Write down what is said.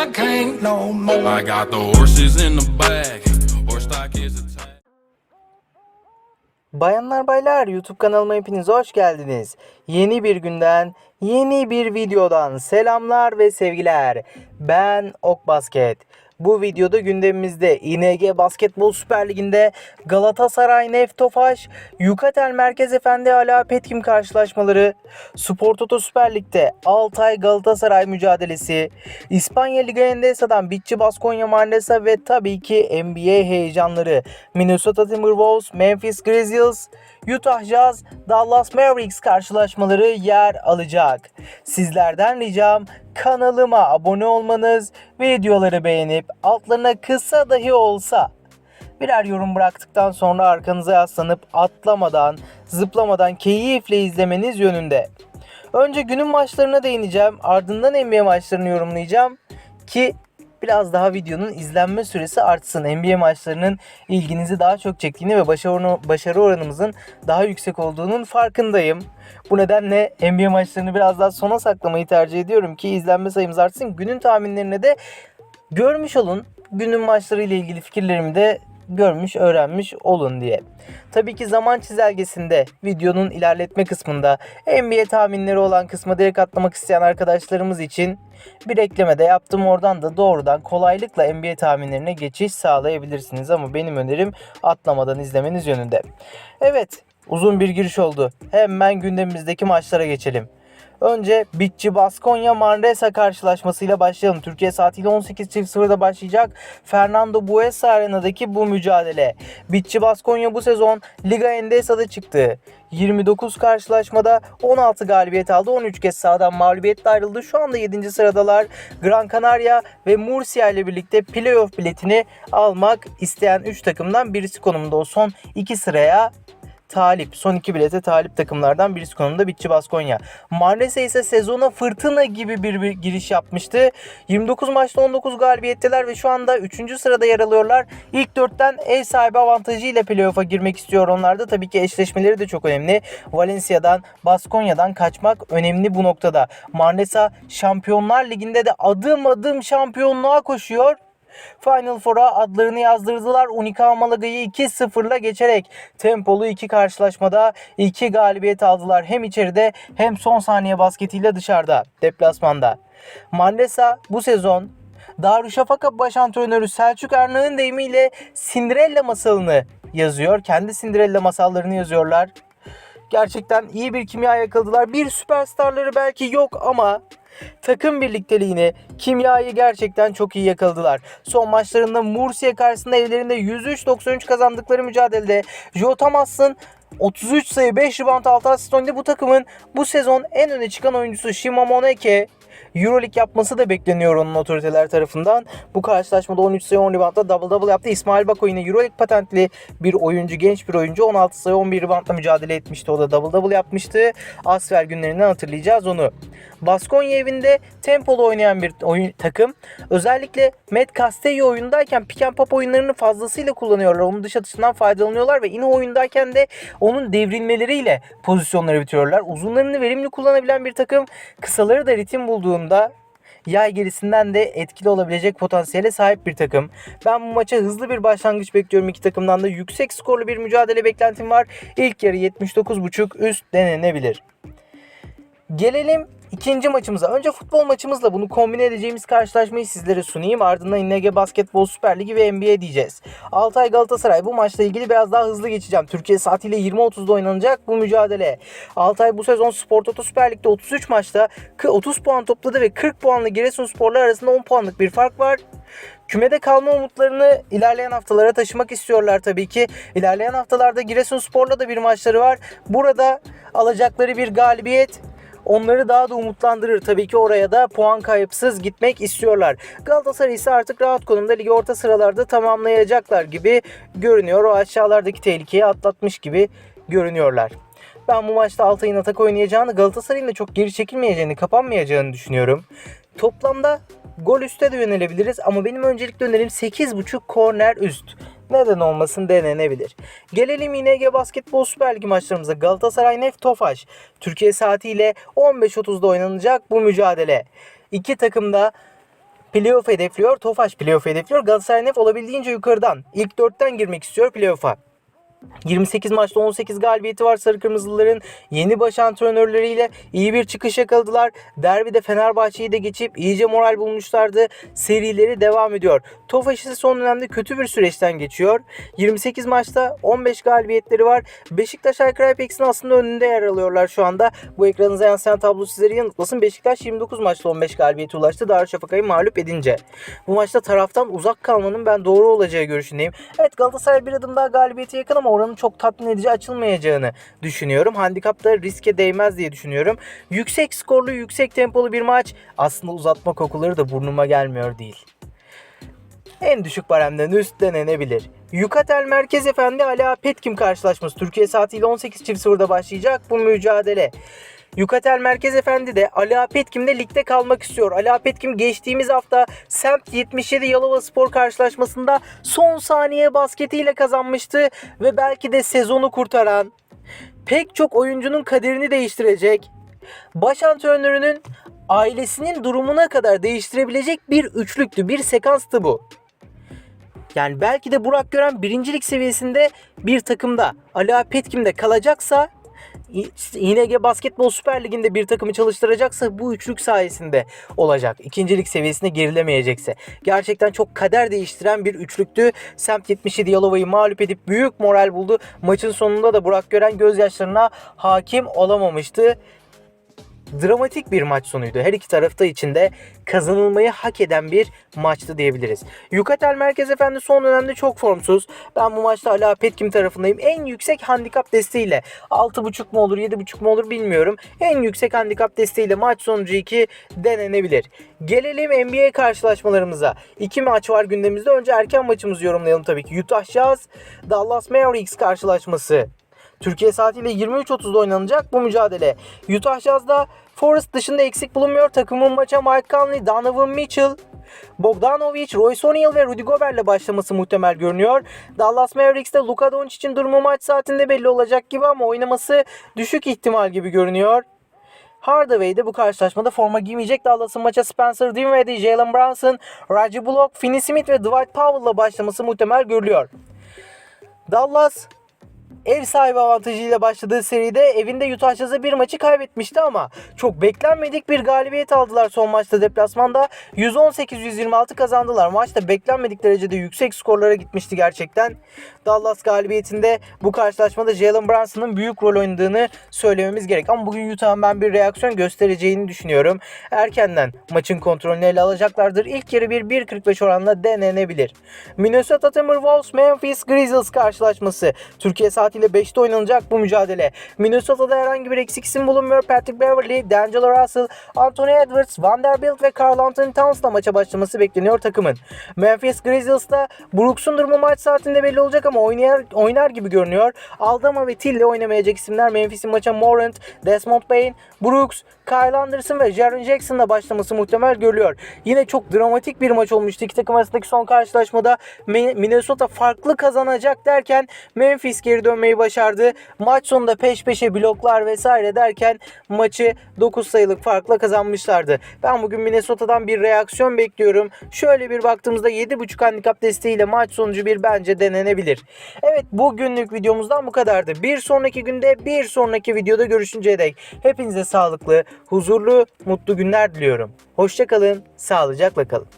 I can't no more. I got the horses in the back. Horse stock is attached. Bayanlar baylar YouTube kanalıma hepiniz hoş geldiniz. Yeni bir günden, yeni bir videodan selamlar ve sevgiler. Ben Ok Basket. Bu videoda gündemimizde İNG Basketbol Süper Ligi'nde Galatasaray Neftofaş, Yukatel Merkez Efendi Ala Petkim karşılaşmaları, Spor Toto Süper Lig'de Altay Galatasaray mücadelesi, İspanya Liga Endesa'dan Bitçi Baskonya Manresa ve tabii ki NBA heyecanları Minnesota Timberwolves, Memphis Grizzlies, Utah Jazz, Dallas Mavericks karşılaşmaları yer alacak. Sizlerden ricam kanalıma abone olmanız, videoları beğenip altlarına kısa dahi olsa birer yorum bıraktıktan sonra arkanıza yaslanıp atlamadan, zıplamadan keyifle izlemeniz yönünde. Önce günün maçlarına değineceğim, ardından NBA maçlarını yorumlayacağım ki biraz daha videonun izlenme süresi artsın. NBA maçlarının ilginizi daha çok çektiğini ve başarı, başarı oranımızın daha yüksek olduğunun farkındayım. Bu nedenle NBA maçlarını biraz daha sona saklamayı tercih ediyorum ki izlenme sayımız artsın. Günün tahminlerine de görmüş olun. Günün maçları ile ilgili fikirlerimi de görmüş, öğrenmiş olun diye. Tabii ki zaman çizelgesinde videonun ilerletme kısmında NBA tahminleri olan kısma direkt atlamak isteyen arkadaşlarımız için bir ekleme de yaptım. Oradan da doğrudan kolaylıkla NBA tahminlerine geçiş sağlayabilirsiniz ama benim önerim atlamadan izlemeniz yönünde. Evet, uzun bir giriş oldu. Hemen gündemimizdeki maçlara geçelim. Önce Bitçi Baskonya Manresa karşılaşmasıyla başlayalım. Türkiye saatiyle 18.00'da başlayacak Fernando Buesa Arena'daki bu mücadele. Bitçi Baskonya bu sezon Liga Endesa'da çıktı. 29 karşılaşmada 16 galibiyet aldı. 13 kez sahadan mağlubiyetle ayrıldı. Şu anda 7. sıradalar. Gran Canaria ve Murcia ile birlikte playoff biletini almak isteyen 3 takımdan birisi konumunda o son 2 sıraya talip. Son iki bilete talip takımlardan birisi konumunda Bitçi Baskonya. Marnese ise sezona fırtına gibi bir, bir giriş yapmıştı. 29 maçta 19 galibiyetteler ve şu anda 3. sırada yer alıyorlar. İlk 4'ten ev sahibi avantajı ile playoff'a girmek istiyor onlar da. Tabii ki eşleşmeleri de çok önemli. Valencia'dan, Baskonya'dan kaçmak önemli bu noktada. Marnesa Şampiyonlar Ligi'nde de adım adım şampiyonluğa koşuyor. Final Four'a adlarını yazdırdılar. Unica Malaga'yı 2-0'la geçerek tempolu iki karşılaşmada iki galibiyet aldılar. Hem içeride hem son saniye basketiyle dışarıda deplasmanda. Manresa bu sezon Darüşşafaka baş antrenörü Selçuk Erna'nın deyimiyle Cinderella masalını yazıyor. Kendi Cinderella masallarını yazıyorlar. Gerçekten iyi bir kimya yakaladılar. Bir süperstarları belki yok ama takım birlikteliğini, kimyayı gerçekten çok iyi yakaladılar. Son maçlarında Murcia karşısında evlerinde 103-93 kazandıkları mücadelede Joe Thomas'ın 33 sayı 5 rebound 6 asist oynadı. Bu takımın bu sezon en öne çıkan oyuncusu Shima Moneke. Euroleague yapması da bekleniyor onun otoriteler tarafından. Bu karşılaşmada 13 sayı 10 reboundla double double yaptı. İsmail Bako yine Euroleague patentli bir oyuncu, genç bir oyuncu. 16 sayı 11 reboundla mücadele etmişti. O da double double yapmıştı. Asfer günlerinden hatırlayacağız onu. Baskonya evinde tempolu oynayan bir oyun takım. Özellikle Matt Castelli oyundayken pick and pop oyunlarını fazlasıyla kullanıyorlar. Onun dış atışından faydalanıyorlar ve yine oyundayken de onun devrilmeleriyle pozisyonları bitiriyorlar. Uzunlarını verimli kullanabilen bir takım. Kısaları da ritim bulduğunda yay gerisinden de etkili olabilecek potansiyele sahip bir takım. Ben bu maça hızlı bir başlangıç bekliyorum iki takımdan da. Yüksek skorlu bir mücadele beklentim var. İlk yarı 79.5 üst denenebilir. Gelelim ikinci maçımıza. Önce futbol maçımızla bunu kombine edeceğimiz karşılaşmayı sizlere sunayım. Ardından İNG Basketbol Süper Ligi ve NBA diyeceğiz. Altay Galatasaray bu maçla ilgili biraz daha hızlı geçeceğim. Türkiye saatiyle 20.30'da oynanacak bu mücadele. Altay bu sezon Spor Toto Süper Lig'de 33 maçta 30 puan topladı ve 40 puanlı Giresunsporlar arasında 10 puanlık bir fark var. Kümede kalma umutlarını ilerleyen haftalara taşımak istiyorlar tabii ki. İlerleyen haftalarda Giresunspor'la da bir maçları var. Burada alacakları bir galibiyet onları daha da umutlandırır. Tabii ki oraya da puan kayıpsız gitmek istiyorlar. Galatasaray ise artık rahat konumda ligi orta sıralarda tamamlayacaklar gibi görünüyor. O aşağılardaki tehlikeyi atlatmış gibi görünüyorlar. Ben bu maçta Altay'ın atak oynayacağını, Galatasaray'ın da çok geri çekilmeyeceğini, kapanmayacağını düşünüyorum. Toplamda gol üste de yönelebiliriz ama benim öncelikli önerim 8.5 korner üst. Neden olmasın denenebilir. Gelelim İNG Basketbol Süper Ligi maçlarımıza. Galatasaray Neft Tofaş. Türkiye saatiyle 15.30'da oynanacak bu mücadele. İki takım da playoff hedefliyor. Tofaş playoff hedefliyor. Galatasaray Nef olabildiğince yukarıdan. ilk dörtten girmek istiyor playoff'a. 28 maçta 18 galibiyeti var Sarı Kırmızılıların. Yeni baş antrenörleriyle iyi bir çıkış yakaladılar. Derbide Fenerbahçe'yi de geçip iyice moral bulmuşlardı. Serileri devam ediyor. Tofaş ise son dönemde kötü bir süreçten geçiyor. 28 maçta 15 galibiyetleri var. Beşiktaş Aykara Apex'in aslında önünde yer alıyorlar şu anda. Bu ekranınıza yansıyan tablo sizleri yanıltmasın. Beşiktaş 29 maçta 15 galibiyete ulaştı. Darüşşafaka'yı mağlup edince. Bu maçta taraftan uzak kalmanın ben doğru olacağı görüşündeyim. Evet Galatasaray bir adım daha galibiyete yakın ama oranın çok tatmin edici açılmayacağını düşünüyorum. Handikapta riske değmez diye düşünüyorum. Yüksek skorlu, yüksek tempolu bir maç. Aslında uzatma kokuları da burnuma gelmiyor değil. En düşük baremden üst denenebilir. Yukatel Merkez Efendi Ala Petkim karşılaşması Türkiye saatiyle 18.00'da başlayacak bu mücadele. Yukatel Merkez Efendi de Ali Apetkim de ligde kalmak istiyor. Ali Apetkim geçtiğimiz hafta Semt 77 Yalova Spor karşılaşmasında son saniye basketiyle kazanmıştı ve belki de sezonu kurtaran pek çok oyuncunun kaderini değiştirecek baş antrenörünün ailesinin durumuna kadar değiştirebilecek bir üçlüktü, bir sekanstı bu. Yani belki de Burak Gören birincilik seviyesinde bir takımda Ali Petkim'de kalacaksa İNG Basketbol Süper Ligi'nde bir takımı çalıştıracaksa bu üçlük sayesinde olacak. İkincilik seviyesine gerilemeyecekse. Gerçekten çok kader değiştiren bir üçlüktü. Semt 77 Yalova'yı mağlup edip büyük moral buldu. Maçın sonunda da Burak Gören gözyaşlarına hakim olamamıştı dramatik bir maç sonuydu. Her iki tarafta içinde kazanılmayı hak eden bir maçtı diyebiliriz. Yukatel Merkez Efendi son dönemde çok formsuz. Ben bu maçta Ala Petkim tarafındayım. En yüksek handikap desteğiyle 6.5 mu olur 7.5 mu olur bilmiyorum. En yüksek handikap desteğiyle maç sonucu 2 denenebilir. Gelelim NBA karşılaşmalarımıza. İki maç var gündemimizde. Önce erken maçımızı yorumlayalım tabii ki. Utah Jazz Dallas Mavericks karşılaşması. Türkiye saatiyle 23.30'da oynanacak bu mücadele. Utah Jazz'da Forrest dışında eksik bulunmuyor. Takımın maça Mike Conley, Donovan Mitchell, Bogdanovic, Royce O'Neal ve Rudy Gobert'le başlaması muhtemel görünüyor. Dallas Mavericks'te Luka Doncic'in durumu maç saatinde belli olacak gibi ama oynaması düşük ihtimal gibi görünüyor. Hardaway de bu karşılaşmada forma giymeyecek. Dallas'ın maça Spencer Dinwiddie, Jalen Brunson, Reggie Bullock, Finney Smith ve Dwight Powell'la başlaması muhtemel görülüyor. Dallas ev sahibi avantajıyla başladığı seride evinde Utah Jazz'a bir maçı kaybetmişti ama çok beklenmedik bir galibiyet aldılar son maçta deplasmanda. 118-126 kazandılar. Maçta beklenmedik derecede yüksek skorlara gitmişti gerçekten. Dallas galibiyetinde bu karşılaşmada Jalen Brunson'ın büyük rol oynadığını söylememiz gerek. Ama bugün Utah'ın ben bir reaksiyon göstereceğini düşünüyorum. Erkenden maçın kontrolünü ele alacaklardır. İlk yarı bir 1.45 oranla denenebilir. Minnesota Timberwolves Memphis Grizzlies karşılaşması. Türkiye saatiyle 5'te oynanacak bu mücadele. Minnesota'da herhangi bir eksik isim bulunmuyor. Patrick Beverly, D'Angelo Russell, Anthony Edwards, Vanderbilt ve Carl Anthony Towns'la maça başlaması bekleniyor takımın. Memphis Grizzlies'ta Brooks'un durumu maç saatinde belli olacak oynar, oynar gibi görünüyor. Aldama ve Till'le oynamayacak isimler Memphis'in maça Morant, Desmond Bain, Brooks, Kyle Anderson ve Jaren Jackson'la başlaması muhtemel görülüyor. Yine çok dramatik bir maç olmuştu. İki takım arasındaki son karşılaşmada Minnesota farklı kazanacak derken Memphis geri dönmeyi başardı. Maç sonunda peş peşe bloklar vesaire derken maçı 9 sayılık farkla kazanmışlardı. Ben bugün Minnesota'dan bir reaksiyon bekliyorum. Şöyle bir baktığımızda 7.5 handikap desteğiyle maç sonucu bir bence denenebilir. Evet bugünlük videomuzdan bu kadardı. Bir sonraki günde bir sonraki videoda görüşünceye dek hepinize sağlıklı, huzurlu, mutlu günler diliyorum. Hoşçakalın, sağlıcakla kalın.